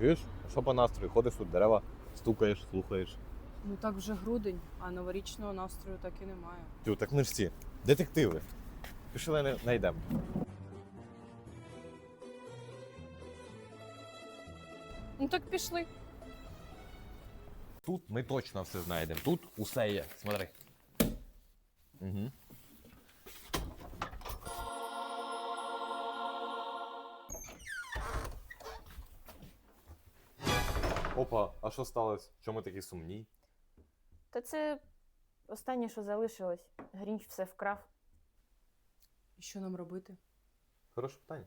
Чуєш? Що по настрою? Ходиш тут дерева, стукаєш, слухаєш. Ну так вже грудень, а новорічного настрою так і немає. Тю, так ми ж ці детективи. Пішли не знайдемо. Ну так пішли. Тут ми точно все знайдемо. Тут усе є. Смотри. Угу. Опа, а що сталося? Чому такі сумні? Та це останнє, що залишилось. Грінч все вкрав. І що нам робити? Хороше питання.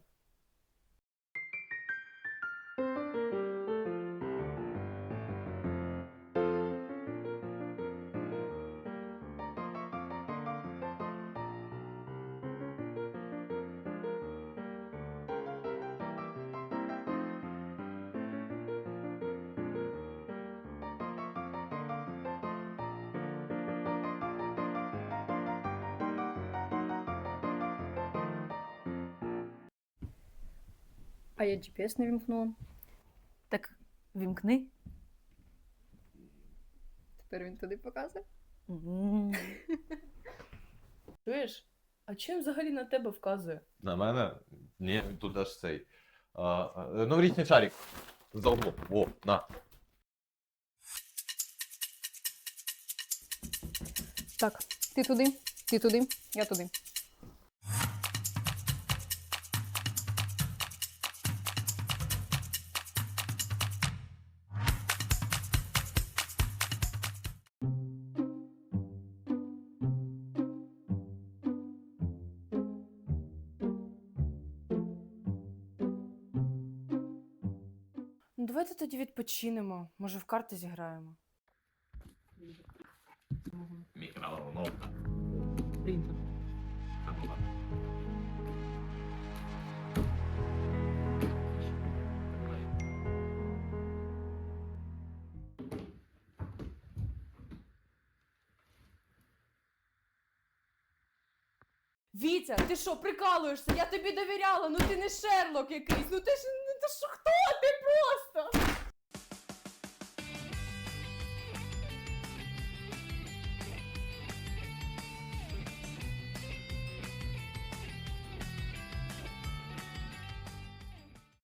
А я GPS не вімкнула. Так вімкни. Тепер він туди показує. М. Чуєш? А чим взагалі на тебе вказує? На мене? Ні, тут аж цей. А, а, новорічний шарик. За углом. О, на. Так, ти туди, ти туди, я туди. Ну давайте тоді відпочинемо. Може в карти зіграємо. Мікроволновка. Вітя, ти що, прикалуєшся? Я тобі довіряла, ну ти не Шерлок якийсь. Ну ти ж ну ти що